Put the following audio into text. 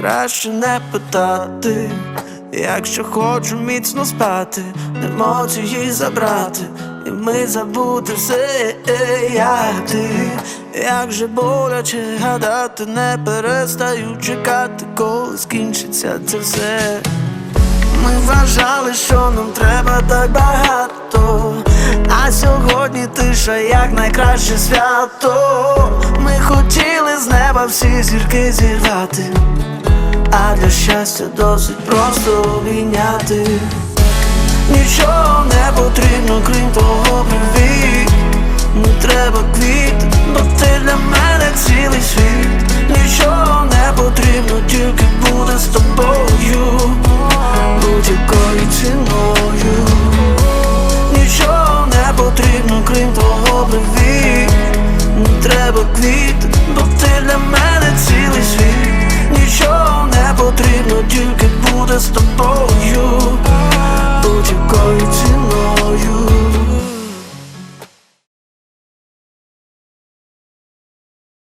Краще не питати, якщо хочу міцно спати, емоції забрати, і ми забути все, як ти, як же боляче гадати, не перестаю чекати, коли скінчиться це все. Ми вважали, що нам треба так багато. А сьогодні тиша як найкраще свято. Ми хотіли з неба всі зірки зірвати, а для щастя досить просто обійняти. Нічого не потрібно, крім того привіт. Не треба квіт, того. Не треба квіти, бо ти для мене цілий світ.